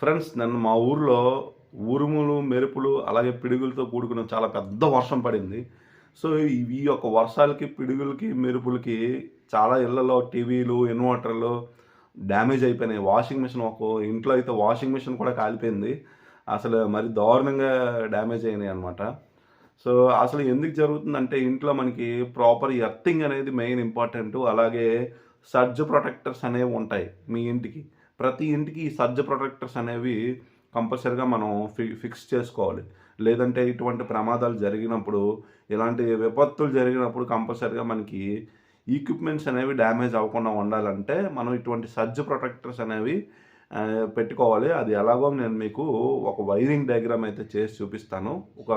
Friends నన్ను మా ఊర్లో ఉరుములు మెరుపులు అలాగే పిడుగులతో కూడుకున్న చాలా పెద్ద వర్షం పడింది. సో ఈ యొక్క వర్షాలకి పిడుగులకి మెరుపులకి చాలా ఇళ్ళలో టీవీలు ఇన్వర్టర్లు డ్యామేజ్ అయిపోయినాయి. వాషింగ్ మిషన్ ఒక ఇంట్లో అయితే వాషింగ్ మిషన్ కూడా కాలిపోయింది. అసలు మరి దారుణంగా డ్యామేజ్ అయినాయి అనమాట సో అసలు ఎందుకు జరుగుతుందంటే ఇంట్లో మనకి ప్రాపర్ ఎర్తింగ్ అనేది మెయిన్ ఇంపార్టెంట్. అలాగే సర్జ్ ప్రొటెక్టర్స్ అనేవి ఉంటాయి మీ ఇంటికి. ప్రతి ఇంటికి ఈ సర్జ్ ప్రొటెక్టర్స్ అనేవి కంపల్సరిగా మనం ఫి ఫిక్స్ చేసుకోవాలి. లేదంటే ఇటువంటి ప్రమాదాలు జరిగినప్పుడు ఇలాంటి విపత్తులు జరిగినప్పుడు కంపల్సరిగా మనకి ఈక్విప్మెంట్స్ అనేవి డ్యామేజ్ అవ్వకుండా ఉండాలంటే మనం ఇటువంటి సర్జ్ ప్రొటెక్టర్స్ అనేవి పెట్టుకోవాలి. అది ఎలాగో నేను మీకు ఒక వైరింగ్ డయాగ్రామ్ అయితే చేసి చూపిస్తాను. ఒక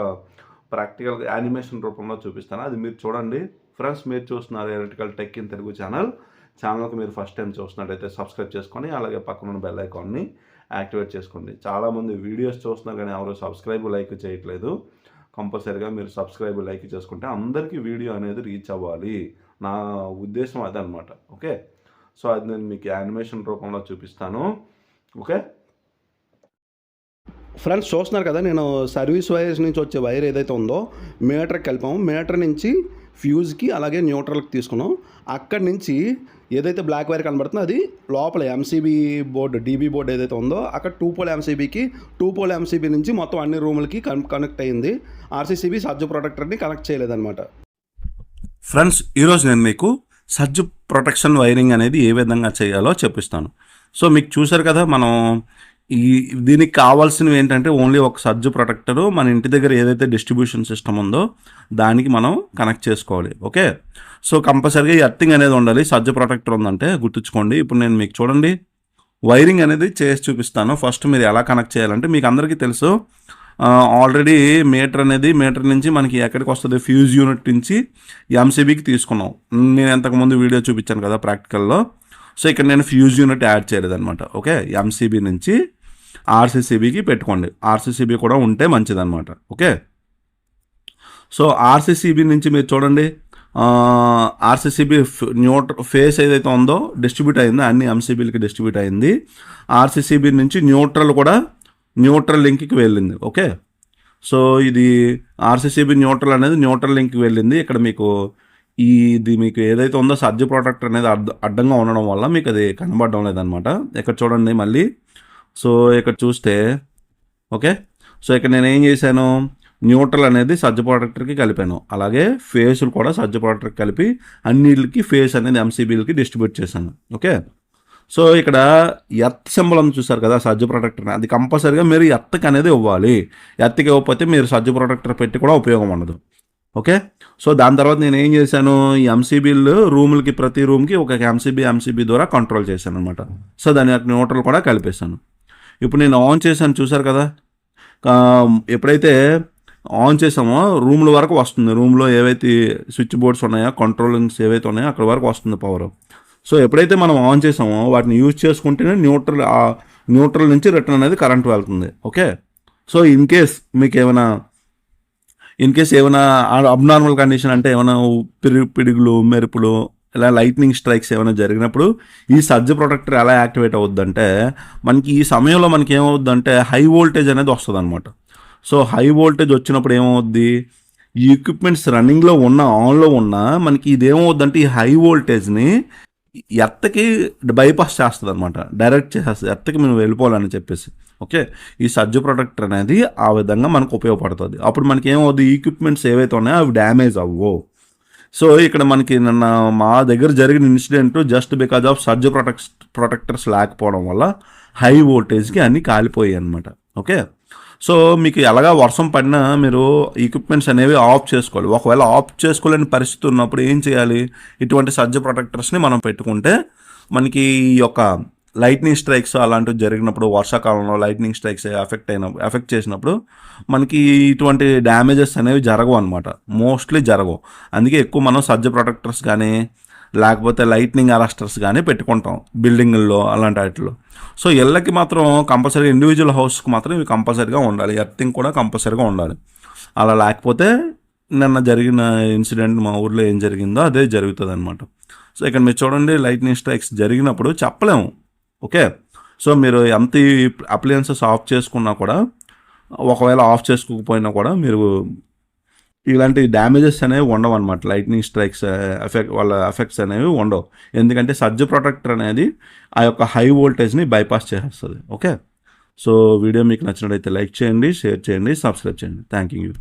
ప్రాక్టికల్ యానిమేషన్ రూపంలో చూపిస్తాను. అది మీరు చూడండి. ఫ్రెండ్స్ మీరు చూస్తున్నారు electrical tech in Telugu channel. ఛానల్కి మీరు ఫస్ట్ టైం చూస్తున్నట్టయితే సబ్స్క్రైబ్ చేసుకొని అలాగే పక్కన ఉన్న బెల్ ఐకాన్ని యాక్టివేట్ చేసుకోండి. చాలామంది వీడియోస్ చూస్తున్నారు కానీ ఎవరు సబ్స్క్రైబ్ లైక్ చేయట్లేదు. కంపల్సరీగా మీరు సబ్స్క్రైబ్ లైక్ చేసుకుంటే అందరికీ వీడియో అనేది రీచ్ అవ్వాలి. నా ఉద్దేశం అదనమాట. ఓకే? సో అది నేను మీకు యానిమేషన్ రూపంలో చూపిస్తాను. ఓకే? ఫ్రెండ్స్ చూస్తున్నారు కదా నేను సర్వీస్ వైర్స్ నుంచి వచ్చే వైర్ ఏదైతే ఉందో మీటర్కి కలిపాము మీటర్ నుంచి ఫ్యూజ్కి అలాగే న్యూట్రల్కి తీసుకున్నాం. అక్కడి నుంచి ఏదైతే బ్లాక్ వైర్ కనబడుతుందో అది లోపల ఎంసీబీ బోర్డు డీబీ బోర్డు ఏదైతే ఉందో అక్కడ టూ పోల్ ఎంసీబీకి టూ పోల్ ఎంసీబీ నుంచి మొత్తం అన్ని రూములకి కన్ కనెక్ట్ అయ్యింది ఆర్సీసీబీ సజ్జు ప్రొటెక్టర్ని కనెక్ట్ చేయలేదన్నమాట. ఫ్రెండ్స్ ఈరోజు నేను మీకు సర్జ్ ప్రొటెక్షన్ వైరింగ్ అనేది ఏ విధంగా చేయాలో చెప్పిస్తాను. సో మీకు చూసారు కదా మనం ఈ దీనికి కావాల్సినవి ఏంటంటే ఓన్లీ ఒక సర్జ్ ప్రొటెక్టరు మన ఇంటి దగ్గర ఏదైతే డిస్ట్రిబ్యూషన్ సిస్టమ్ ఉందో దానికి మనం కనెక్ట్ చేసుకోవాలి ఓకే? సో కంపల్సరీగా ఎర్థింగ్ అనేది ఉండాలి. సర్జ్ ప్రొటెక్టర్ ఉందంటే గుర్తుంచుకోండి. ఇప్పుడు నేను మీకు చూడండి. వైరింగ్ అనేది చేసి చూపిస్తాను. ఫస్ట్ మీరు ఎలా కనెక్ట్ చేయాలంటే మీకు అందరికీ తెలుసు ఆల్రెడీ మీటర్ అనేది మీటర్ నుంచి మనకి ఎక్కడికి వస్తుంది? ఫ్యూజ్ యూనిట్ నుంచి ఎంసీబీకి తీసుకున్నాం. నేను ఇంతకుముందు వీడియో చూపించాను కదా ప్రాక్టికల్లో. సో ఇక్కడ నేను ఫ్యూజ్ యూనిట్ యాడ్ చేయలేదన్నమాట ఓకే? ఎంసీబీ నుంచి ఆర్సీసీబీకి పెట్టుకోండి. ఆర్సీసీబీ కూడా ఉంటే మంచిదన్నమాట. ఓకే? సో ఆర్సీసీబీ నుంచి మీరు చూడండి. ఆర్సీసీబీ న్యూట్ ఫేస్ ఏదైతే ఉందో డిస్ట్రిబ్యూట్ అయిందో అన్ని ఎంసీబీలకి డిస్ట్రిబ్యూట్ అయింది. ఆర్సీసీబీ నుంచి న్యూట్రల్ కూడా న్యూట్రల్ లింక్కి వెళ్ళింది. ఓకే? సో ఇది ఆర్సీసీబీ న్యూట్రల్ అనేది న్యూట్రల్ లింక్కి వెళ్ళింది. ఇక్కడ మీకు ఈ ఇది మీకు ఏదైతే ఉందో సర్జ్ ప్రోడక్ట్ అనేది అడ్డ అడ్డంగా ఉండడం వల్ల మీకు అది కనబడడం లేదనమాట ఇక్కడ చూడండి మళ్ళీ. సో ఇక్కడ చూస్తే ఓకే? సో ఇక్కడ నేను ఏం చేశాను? న్యూట్రల్ అనేది సజ్జ ప్రొడక్టర్కి కలిపాను. అలాగే ఫేసులు కూడా సజ్జ ప్రొడక్టర్కి కలిపి అన్నిటికి ఫేస్ అనేది ఎంసీబీలకి డిస్ట్రిబ్యూట్ చేశాను. ఓకే? సో ఇక్కడ ఎత్ సింబల్ అని చూసారు కదా సజ్జ ప్రొడక్టర్ని అది కంపల్సరీగా మీరు ఎర్త్కి అనేది ఇవ్వాలి. ఎత్తకి ఇవ్వకపోతే మీరు సజ్జ ప్రొడక్టర్ పెట్టి కూడా ఉపయోగం ఉండదు. ఓకే? సో దాని తర్వాత నేను ఏం చేశాను? ఈ ఎంసీబీలు రూములకి ప్రతి రూమ్కి ఒక ఎంసీబీ ఎంసీబీ ద్వారా కంట్రోల్ చేశాను అనమాట సో దాని యొక్క న్యూట్రల్ కూడా కలిపేశాను. ఇప్పుడు నేను ఆన్ చేశాను చూసారు కదా? ఎప్పుడైతే ఆన్ చేసామో రూమ్ల వరకు వస్తుంది. రూమ్లో ఏవైతే స్విచ్ బోర్డ్స్ ఉన్నాయో కంట్రోలింగ్స్ ఏవైతే ఉన్నాయో అక్కడ వరకు వస్తుంది పవర్ సో ఎప్పుడైతే మనం ఆన్ చేసామో వాటిని యూజ్ చేసుకుంటేనే న్యూట్రల్ ఆ న్యూట్రల్ నుంచి రిటర్న్ అనేది కరెంట్ వెళ్తుంది. ఓకే? సో ఇన్ కేస్ మీకు ఏమైనా ఇన్ కేస్ ఏమైనా అబ్నార్మల్ కండిషన్ అంటే ఏమైనా పిరి పిడుగులు మెరుపులు ఇలా లైట్నింగ్ స్ట్రైక్స్ ఏమైనా జరిగినప్పుడు ఈ సర్జ్ ప్రొటెక్టర్ ఎలా యాక్టివేట్ అవుద్దంటే మనకి ఈ సమయంలో మనకి ఏమవుద్దంటే హై వోల్టేజ్ అనేది వస్తుంది అనమాట సో హై వోల్టేజ్ వచ్చినప్పుడు ఏమవుద్ది? ఈ ఎక్విప్మెంట్స్ రన్నింగ్లో ఉన్న ఆన్లో ఉన్న మనకి ఇది ఏమవుద్దంటే ఈ హై వోల్టేజ్ని ఎత్తకి బైపాస్ చేస్తుంది అనమాట డైరెక్ట్ చేసేస్తుంది ఎత్తకి మేము వెళ్ళిపోవాలని చెప్పేసి. ఓకే? ఈ సర్జ్ ప్రొటెక్టర్ అనేది ఆ విధంగా మనకు ఉపయోగపడుతుంది. అప్పుడు మనకి ఏమవుద్ది? ఈక్విప్మెంట్స్ ఏవైతే ఉన్నాయో అవి డ్యామేజ్ అవ్వవు సో ఇక్కడ మనకి నిన్న మా దగ్గర జరిగిన incident just because of surge protect protectors లేకపోవడం వల్ల హై వోల్టేజ్కి అన్నీ కాలిపోయాయి అనమాట ఓకే? సో మీకు ఎలాగా వర్షం పడినా మీరు ఈక్విప్మెంట్స్ అనేవి ఆఫ్ చేసుకోవాలి. ఒకవేళ ఆఫ్ చేసుకోలేని పరిస్థితి ఉన్నప్పుడు ఏం చేయాలి? ఇటువంటి సర్జ్ ప్రొటెక్టర్స్ని మనం పెట్టుకుంటే మనకి ఈ యొక్క లైట్నింగ్ స్ట్రైక్స్ అలాంటివి జరిగినప్పుడు వర్షాకాలంలో లైట్నింగ్ స్ట్రైక్స్ ఎఫెక్ట్ అయిన ఎఫెక్ట్ చేసినప్పుడు మనకి ఇటువంటి డ్యామేజెస్ అనేవి జరగవు అనమాట మోస్ట్లీ జరగవు. అందుకే ఎక్కువ మనం సజ్జ ప్రొటెక్టర్స్ కానీ లేకపోతే లైట్నింగ్ అరెస్టర్స్ కానీ పెట్టుకుంటాం. బిల్డింగుల్లో అలాంటి వాటిలో సో ఇళ్ళకి మాత్రం కంపల్సరీ ఇండివిజువల్ హౌస్కి మాత్రం ఇవి కంపల్సరీగా ఉండాలి. ఎర్తింగ్ కూడా కంపల్సరీగా ఉండాలి. అలా లేకపోతే నిన్న జరిగిన ఇన్సిడెంట్ మా ఊర్లో ఏం జరిగిందో అదే జరుగుతుంది అనమాట సో ఇక్కడ మీరు చూడండి లైట్నింగ్ స్ట్రైక్స్ జరిగినప్పుడు చెప్పలేము. ఓకే? సో మీరు ఎంత అప్లయన్సెస్ ఆఫ్ చేసుకున్నా కూడా ఒకవేళ ఆఫ్ చేసుకోకపోయినా కూడా మీరు ఇలాంటి డ్యామేజెస్ అనేవి ఉండవు అనమాట లైట్నింగ్ స్ట్రైక్స్ ఎఫెక్ట్ వాళ్ళ ఎఫెక్ట్స్ అనేవి ఉండవు. ఎందుకంటే సర్జ్ ప్రొటెక్టర్ అనేది ఆ యొక్క హై వోల్టేజ్ని బైపాస్ చేసేస్తుంది. ఓకే? సో వీడియో మీకు నచ్చినట్లయితే లైక్ చేయండి షేర్ చేయండి సబ్స్క్రైబ్ చేయండి. Thank you.